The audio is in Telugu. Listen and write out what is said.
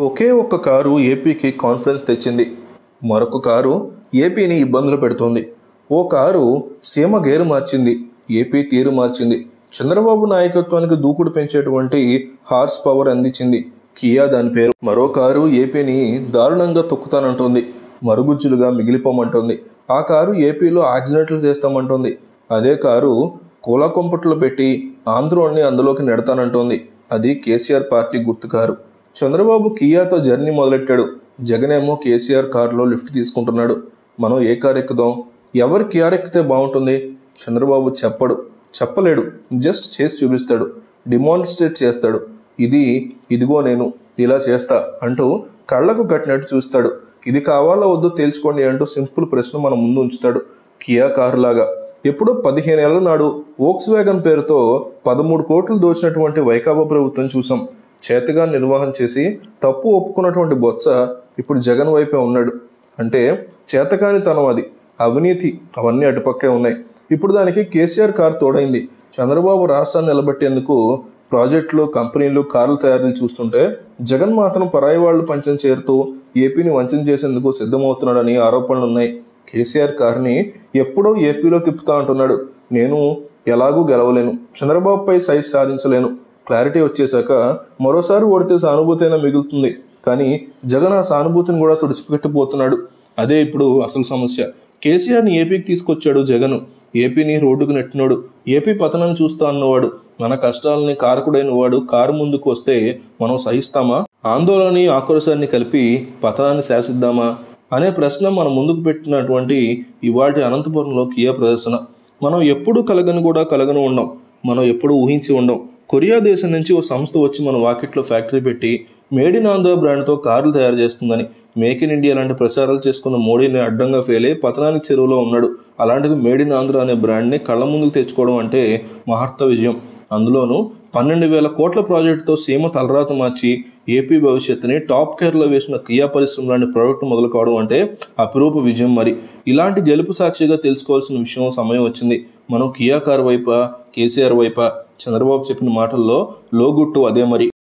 ఒకే ఒక్క కారు ఏపీకి కాన్ఫిడెన్స్ తెచ్చింది. మరొక కారు ఏపీని ఇబ్బందులు పెడుతోంది. ఓ కారు సీమ గేరు మార్చింది. ఏపీ తీరు మార్చింది. చంద్రబాబు నాయకత్వానికి దూకుడు పెంచేటువంటి హార్స్ పవర్ అందించింది కియా దాని పేరు. మరో కారు ఏపీని దారుణంగా తొక్కుతానంటోంది. మరుగుజ్జులుగా మిగిలిపోమంటుంది. ఆ కారు ఏపీలో యాక్సిడెంట్లు చేస్తామంటోంది. అదే కారు కోలాకొంపట్లు పెట్టి ఆంధ్రోల్ని అందులోకి నెడతానంటోంది. అది కేసీఆర్ పార్టీ గుర్తు కారు చంద్రబాబు కియాతో జర్నీ మొదలెట్టాడు. జగన్ ఏమో కేసీఆర్ కారులో లిఫ్ట్ తీసుకుంటున్నాడు. మనం ఏ కారు ఎక్కుదాం? ఎవరి కియార్ ఎక్కితే బాగుంటుంది? చంద్రబాబు చెప్పడు. చెప్పలేడు. జస్ట్ చేసి చూపిస్తాడు. డిమాన్స్ట్రేట్ చేస్తాడు. ఇది ఇదిగో నేను ఇలా చేస్తా అంటూ కళ్ళకు కట్టినట్టు చూస్తాడు. ఇది కావాలా వద్దో తేల్చుకోండి అంటూ సింపుల్ ప్రశ్న మన ముందు ఉంచుతాడు కియా కారు లాగా ఎప్పుడో పదిహేను ఏళ్ళ నాడు వోక్స్ వ్యాగన్ పేరుతో పదమూడు కోట్లు దోచినటువంటి వైకాపా ప్రభుత్వం చూసాం. చేతగా నిర్వహణ చేసి తప్పు ఒప్పుకున్నటువంటి బొత్స ఇప్పుడు జగన్ వైపే ఉన్నాడు. అంటే చేతకాని తనం అది. అవినీతి అవన్నీ అటుపక్కే ఉన్నాయి. ఇప్పుడు దానికి కేసీఆర్ కారు తోడైంది. చంద్రబాబు రాష్ట్రాన్ని నిలబెట్టేందుకు ప్రాజెక్టులు కంపెనీలు కార్లు తయారీలు చూస్తుంటే జగన్ మాత్రం పరాయి వాళ్ళు పంచం చేరుతూ ఏపీని వంచన చేసేందుకు సిద్ధమవుతున్నాడని ఆరోపణలు ఉన్నాయి. కేసీఆర్ కారుని ఎప్పుడో ఏపీలో తిప్పుతా అంటున్నాడు. నేను ఎలాగూ గెలవలేను. చంద్రబాబుపై సైజ్ సాధించలేను. క్లారిటీ వచ్చేసాక మరోసారి ఓడితే సానుభూతైనా మిగులుతుంది. కానీ జగన్ ఆ సానుభూతిని కూడా తుడిచిపెట్టిపోతున్నాడు అదే ఇప్పుడు అసలు సమస్య. కేసీఆర్ని ఏపీకి తీసుకొచ్చాడు జగన్. ఏపీని రోడ్డుకు నెట్టినోడు. ఏపీ పతనాన్ని చూస్తా అన్నవాడు. మన కష్టాలని కారకుడైన వాడు కారు ముందుకు వస్తే మనం సహిస్తామా? ఆందోళన ఆక్రోశాన్ని కలిపి పతనాన్ని శాసిద్దామా? అనే ప్రశ్న మన ముందుకు పెట్టినటువంటి ఇవాటి అనంతపురంలో కియా ప్రదర్శన మనం ఎప్పుడు కలగని కూడా కలగని ఉండం. మనం ఎప్పుడు ఊహించి ఉండం. కొరియా దేశం నుంచి ఓ సంస్థ వచ్చి మన వాకిట్లో ఫ్యాక్టరీ పెట్టి మేడ్ ఇన్ ఆంధ్ర బ్రాండ్తో కార్లు తయారు చేస్తుందని మేక్ ఇన్ ఇండియా లాంటి ప్రచారాలు చేసుకున్న మోడీని అడ్డంగా ఫెయిల్ అయి పతనానికి చెరువులో ఉన్నాడు. అలాంటిది మేడ్ ఇన్ ఆంధ్ర అనే బ్రాండ్ని కళ్ళ ముందుకు తెచ్చుకోవడం అంటే మహర్త విజయం. అందులోనూ పన్నెండు వేల కోట్ల ప్రాజెక్టుతో సీమ తలరాత మార్చి ఏపీ భవిష్యత్తుని టాప్ కేర్లో వేసిన కియా పరిశ్రమ లాంటి ప్రోడక్ట్ మొదలు కావడం అంటే అపురూప విజయం మరి. ఇలాంటి గెలుపు సాక్షిగా తెలుసుకోవాల్సిన విషయం సమయం వచ్చింది. మనం కియా కార్ వైపా కేసీఆర్ వైపా? చంద్రబాబు చెప్పిన మాటల్లో లోగుట్టు అదే మరి.